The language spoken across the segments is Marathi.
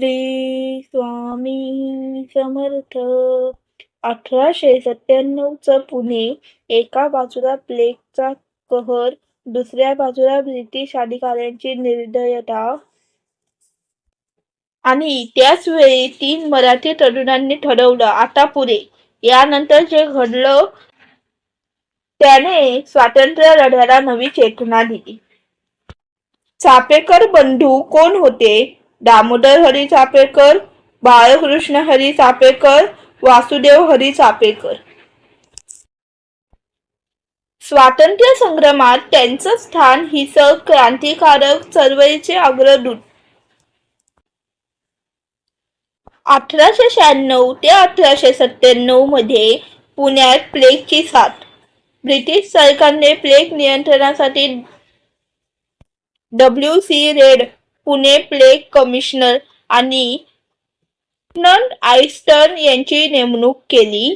श्री स्वामी समर्थ. अठराशे सत्त्याण्णवचं पुणे एका बाजूला प्लेगचा कहर दुसऱ्या बाजूला ब्रिटिश अधिकाऱ्यांची निर्दयता. आणि त्याच वेळी तीन मराठी तरुणांनी ठरवलं आता पुरे यानंतर जे घडलं त्याने स्वातंत्र्य लढ्याला नवी चेतना दिली. चापेकर बंधू कोण होते? दामोदर हरी चापेकर बाळकृष्ण हरी चापेकर वासुदेव हरी चापेकर. स्वातंत्र्य संग्रामात त्यांचं स्थान ही क्रांतिकारक चळवळीचे अग्रदूत. अठराशे शहाण्णव ते अठराशे सत्त्याण्णवमध्ये पुण्यात प्लेगची साथ. ब्रिटिश सरकारने प्लेग नियंत्रणासाठी W C Rand Pune plague commissioner आणि आयस्टन यांची नेमणूक केली.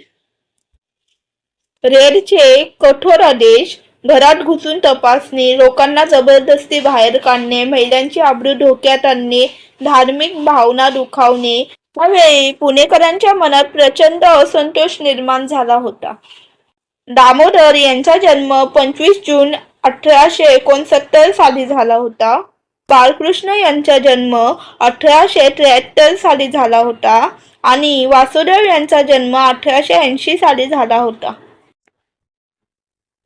रेडचे कठोर आदेश घरात घुसून तपासणी लोकांना जबरदस्ती बाहेर काढणे महिलांची आबरू धोक्यात आणणे धार्मिक भावना दुखावणे त्यावेळी पुणेकरांच्या मनात प्रचंड असंतोष निर्माण झाला होता. दामोदर यांचा जन्म पंचवीस जून अठराशे एकोणसत्तर साली झाला होता. बाळकृष्ण यांचा जन्म अठराशे त्र्याहत्तर साली झाला होता आणि वासुदेव यांचा जन्म अठराशे ऐंशी साली झाला होता.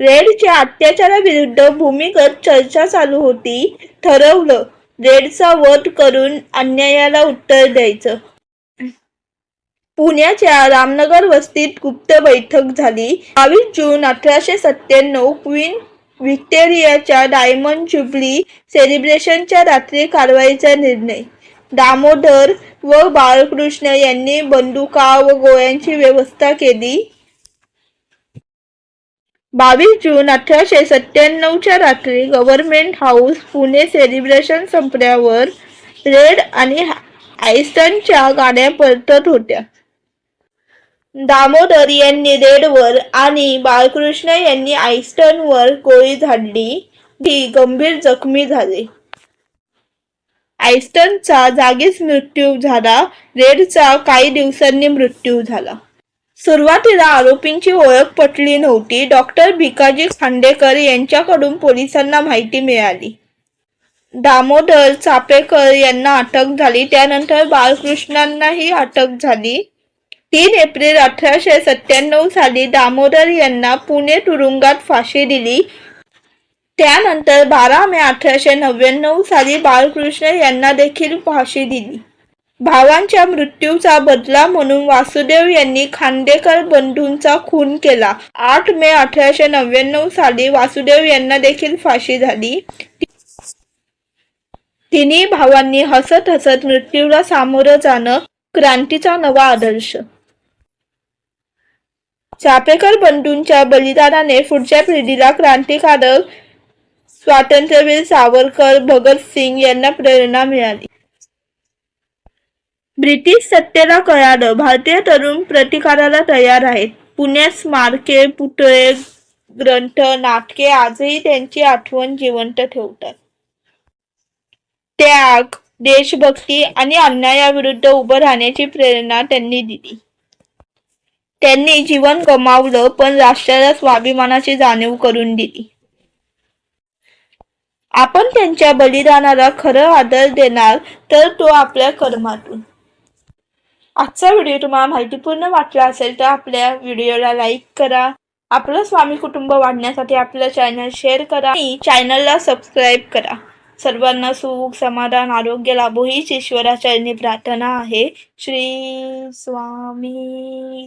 रेडच्या अत्याचाराविरुद्ध भूमिगत चर्चा चालू होती. ठरवलं रेडचा वध करून अन्यायाला उत्तर द्यायचं. पुण्याच्या रामनगर वस्तीत गुप्त बैठक झाली. बावीस जून अठराशे सत्त्याण्णव क्वीन व्हिक्टोरियाच्या डायमंड जुबली सेलिब्रेशनच्या रात्री कारवाईचा निर्णय. दामोदर व बाळकृष्ण यांनी बंदुका व गोळ्यांची व्यवस्था केली. बावीस जून अठराशे सत्त्याण्णवच्या रात्री गव्हर्नमेंट हाऊस पुणे सेलिब्रेशन संपल्यावर रेड आणि आयस्टनच्या गाड्या परतत होत्या. दामोदर यांनी रेडवर आणि बाळकृष्ण यांनी आयस्टनवर गोळी झाडली. ती गंभीर जखमी झाले. आयस्टनचा जागीच मृत्यू झाला. रेडचा काही दिवसांनी मृत्यू झाला. सुरुवातीला आरोपींची ओळख पटली नव्हती. डॉक्टर भिकाजी खांडेकर यांच्याकडून पोलिसांना माहिती मिळाली. दामोदर चापेकर यांना अटक झाली. त्यानंतर बाळकृष्णांनाही अटक झाली. तीन एप्रिल अठराशे सत्त्याण्णव साली दामोदर यांना पुणे तुरुंगात फाशी दिली. त्यानंतर बारा मे अठराशे नव्याण्णव साली बाळकृष्ण यांना देखील फाशी दिली. भावांच्या मृत्यूचा बदला म्हणून वासुदेव यांनी खांडेकर बंधूंचा खून केला. आठ मे अठराशे नव्याण्णव साली वासुदेव यांना देखील फाशी झाली. तिन्ही भावांनी हसत हसत मृत्यूला सामोरं जाणं क्रांतीचा नवा आदर्श. चापेकर बंधूंच्या बलिदानाने पुढच्या पिढीला क्रांतिकारक स्वातंत्र्यवीर सावरकर भगतसिंग यांना प्रेरणा मिळाली. ब्रिटिश सत्तेला कळालं भारतीय तरुण प्रतिकाराला तयार आहेत. पुण्यात स्मारके पुतळे ग्रंथ नाटके आजही त्यांची आठवण जिवंत ठेवतात. त्याग देशभक्ती आणि अन्यायाविरुद्ध उभं राहण्याची प्रेरणा त्यांनी दिली. त्यांनी जीवन गमावलं पण राष्ट्राला स्वाभिमानाची जाणीव करून दिली. आपण त्यांच्या बलिदानाला खरं आदर देणार तर तो आपल्या कर्मातून. आजचा व्हिडिओ तुम्हाला माहितीपूर्ण वाटला असेल तर आपल्या व्हिडिओला लाईक करा. आपलं स्वामी कुटुंब वाढण्यासाठी आपलं चॅनल शेअर करा आणि चॅनलला सबस्क्राईब करा. सर्वांना सुख समाधान आरोग्य लाभो हीच ईश्वराचरणी प्रार्थना आहे. श्री स्वामी